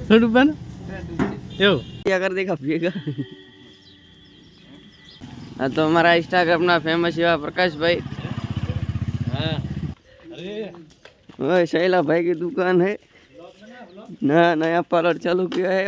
थोड़ा डूबाना यो क्या कर देगा पिएगा हाँ तो हमारा इंस्टाग्राम फेमस युवा प्रकाश भाई हाँ शैला भाई की दुकान है नया नया पार्लर चालू किया है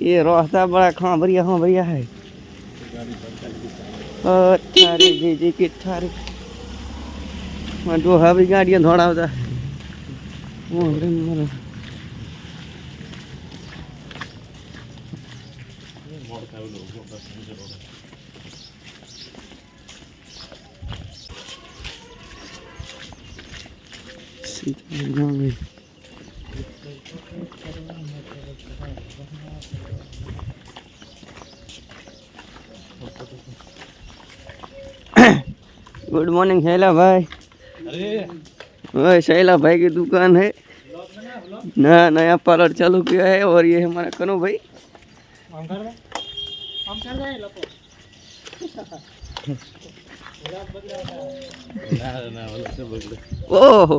ये रास्ता बड़ा खाबरिया बढ़िया है और जी जी की थारे मैं तो हवी गाड़ियाँ धोड़ा होता है Sit down. Good morning Shaila भाई अरे शैला भाई की दुकान है। नया नया पार्लर चालू किया है और ये हमारा कनो भाई ओहो।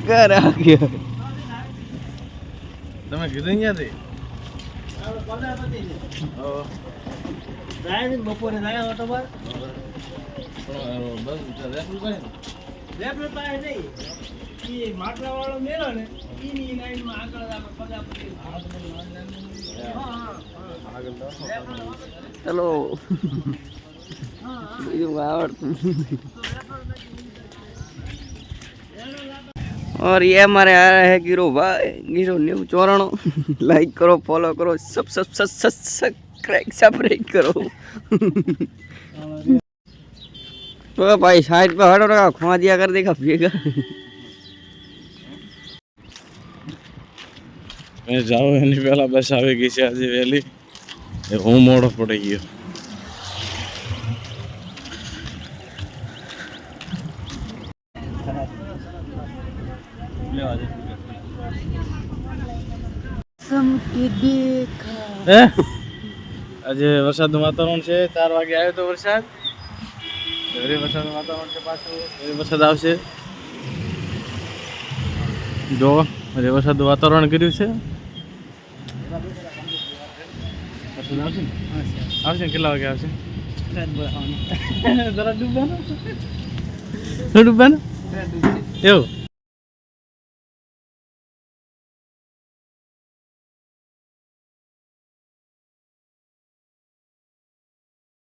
કર આ તમે કીધું ક્યાંથી બપોરે જાય નહીં. માટલા વાળો મેળો ને હેલો આવડતું और ये हमारे आ रहा है गिरो भाई गिरो न्यू चौराणो लाइक करो फॉलो करो सब सब सब सब सब्सक्राइब सब्सक्राइब करो तो भाई साइड पे हटो ना खुआ दिया कर देखा पिएगा મેં જાઉં એની પહેલા બસ આવી ગઈ છે આજે વહેલી એ હું મોડો પડી ગયો આજે વરસાદનું વાતાવરણ છે ચાર વાગે આવ્યો તો વરસાદ. ઘરે વરસાદનું વાતાવરણ છે પાછું ઘરે વરસાદ આવશે. જો આજે વરસાદનું વાતાવરણ કર્યું છે. વરસાદ આવશે આવશે ને? કેટલા વાગે આવશે? ડૂબવાનું. એવું?